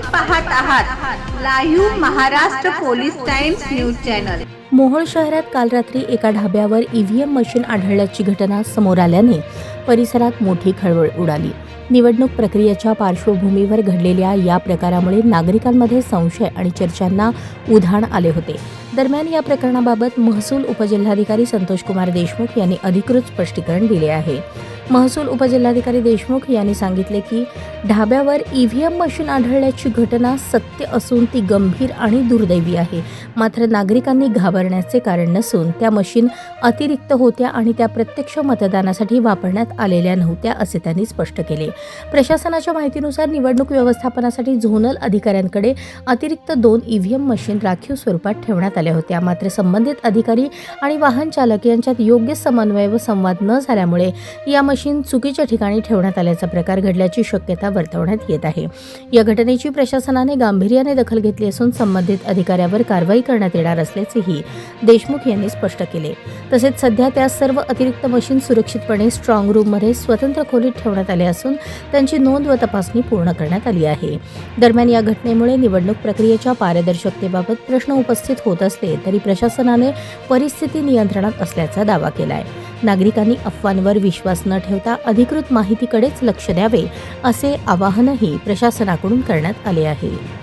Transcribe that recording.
पाहत आहात live Maharashtra police times news channel. Mohol शहरात काल रात्री एका ढाब्यावर ईव्हीएम मशीन आढळल्याची घटना समोर आल्याने परिसरात मोठी खळबळ उडाली. निवडणूक प्रक्रियेच्या पार्श्वभूमीवर घडलेल्या या प्रकारामुळे नागरिकांमध्ये संशय आणि चर्चांना उधाण आले होते. दरम्यान या प्रकरणाबाबत महसूल उपजिल्हाधिकारी संतोष कुमार देशमुख यांनी अधिकृत स्पष्टीकरण दिले आहे. महसूल उपजिल्हाधिकारी देशमुख यांनी सांगितले की ढाब्यावर ईव्हीएम मशीन आढळल्याची घटना सत्य असून ती गंभीर आणि दुर्दैवी आहे. मात्र नागरिकांनी घाबरण्याचे कारण नसून त्या मशीन अतिरिक्त होत्या आणि त्या प्रत्यक्ष मतदानासाठी वापरण्यात आलेल्या नव्हत्या असे त्यांनी स्पष्ट केले. प्रशासनाच्या माहितीनुसार निवडणूक व्यवस्थापनासाठी झोनल अधिकाऱ्यांकडे अतिरिक्त दोन ईव्हीएम मशीन राखीव स्वरूपात ठेवण्यात आल्या होत्या. मात्र संबंधित अधिकारी आणि वाहन चालक यांच्यात योग्य समन्वय व संवाद न झाल्यामुळे या मशीन चुकीच्या ठिकाणी ठेवण्यात आल्याचा प्रकार घडल्याची शक्यता वर्तवण्यात येत आहे. या घटनेची प्रशासनाने गांभीर्याने दखल घेतली असून संबंधित अधिकाऱ्यावर कारवाई करण्यात येणार असल्याचेही देशमुख यांनी स्पष्ट केले. तसेच सध्या त्या सर्व अतिरिक्त मशीन सुरक्षितपणे स्ट्रॉंग रूममध्ये स्वतंत्र खोलीत ठेवण्यात आले असून त्यांची नोंद व तपासणी पूर्ण करण्यात आली आहे. दरम्यान या घटनेमुळे निवडणूक प्रक्रियेच्या पारदर्शकतेबाबत प्रश्न उपस्थित होत असले तरी प्रशासनाने परिस्थिती नियंत्रणात असल्याचा दावा केला आहे नागरिकांनी अफवांवर विश्वास न ठेवता अधिकृत माहितीकडेच लक्ष द्यावे असे आवाहनही प्रशासनाकडून करण्यात आले आहे.